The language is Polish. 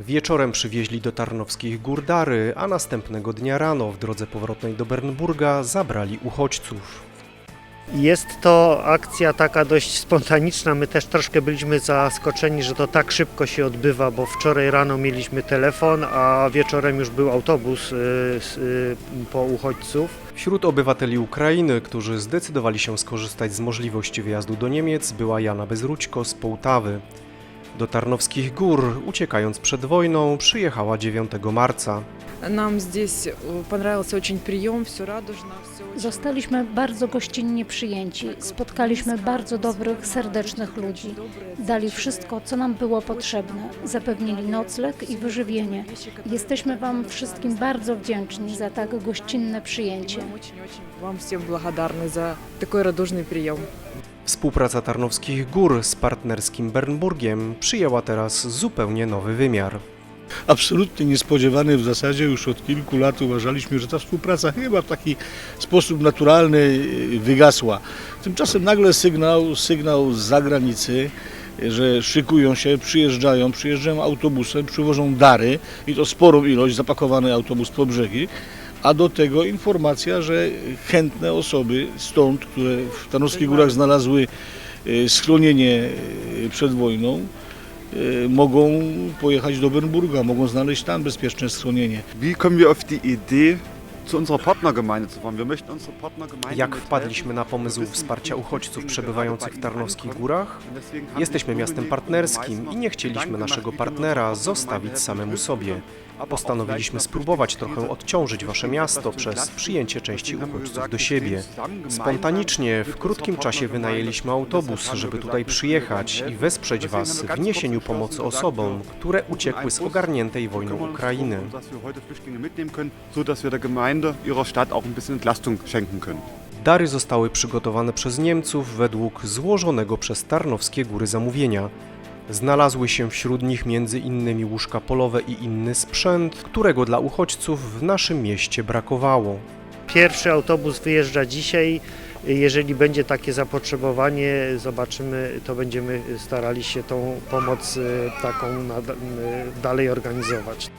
Wieczorem przywieźli do Tarnowskich Gór dary, a następnego dnia rano w drodze powrotnej do Bernburga zabrali uchodźców. Jest to akcja taka dość spontaniczna. My też troszkę byliśmy zaskoczeni, że to tak szybko się odbywa, bo wczoraj rano mieliśmy telefon, a wieczorem już był autobus y, y, po uchodźców. Wśród obywateli Ukrainy, którzy zdecydowali się skorzystać z możliwości wyjazdu do Niemiec, była Jana Bezrućko z Połtawy. Do Tarnowskich Gór, uciekając przed wojną, przyjechała 9 marca. Нам здесь э, понравился очень прием, все радужно, все очень... Zostaliśmy bardzo gościnnie przyjęci. Spotkaliśmy bardzo dobrych, serdecznych ludzi. Dali wszystko, co nam było potrzebne. Zapewnili nocleg i wyżywienie. Jesteśmy Wam wszystkim bardzo wdzięczni za tak gościnne przyjęcie. Мы очень-очень вам всем благодарны за такой радужный прием. Współpraca Tarnowskich Gór z partnerskim Bernburgiem przyjęła teraz zupełnie nowy wymiar. absolutnie niespodziewany w zasadzie. Już od kilku lat uważaliśmy, że ta współpraca chyba w taki sposób naturalny y, wygasła. Tymczasem nagle sygnał, sygnał z zagranicy, że szykują się, przyjeżdżają, przyjeżdżają autobusem, przywożą dary i to sporą ilość, zapakowany autobus po brzegi. A do tego informacja, że chętne osoby stąd, które w Tarnowskich Górach znalazły y, schronienie y, przed wojną, y, mogą pojechać do Bernburga, mogą znaleźć tam bezpieczne schronienie. Wie kommen wir auf die Idee, zu unserer Partnergemeinde zu fahren? Wir möchten unsere Partnergemeinde Jak wpadliśmy na pomysł wsparcia uchodźców przebywających w Tarnowskich Górach? Jesteśmy miastem partnerskim i nie chcieliśmy naszego partnera zostawić samemu sobie. Postanowiliśmy spróbować trochę odciążyć wasze miasto przez przyjęcie części uchodźców do siebie. Spontanicznie w krótkim czasie wynajęliśmy autobus, żeby tutaj przyjechać i wesprzeć was w niesieniu pomocy osobom, które uciekły z ogarniętej wojną Ukrainy. Gemeinde, ihrer Stadt auch ein bisschen Entlastung schenken können. Dary zostały przygotowane przez Niemców według złożonego przez Tarnowskie Góry zamówienia. Znalazły się wśród nich między innymi łóżka polowe i inny sprzęt, którego dla uchodźców w naszym mieście brakowało. Pierwszy autobus wyjeżdża dzisiaj. Jeżeli będzie takie zapotrzebowanie, zobaczymy, to będziemy starali się tą pomoc y, taką dalej organizować.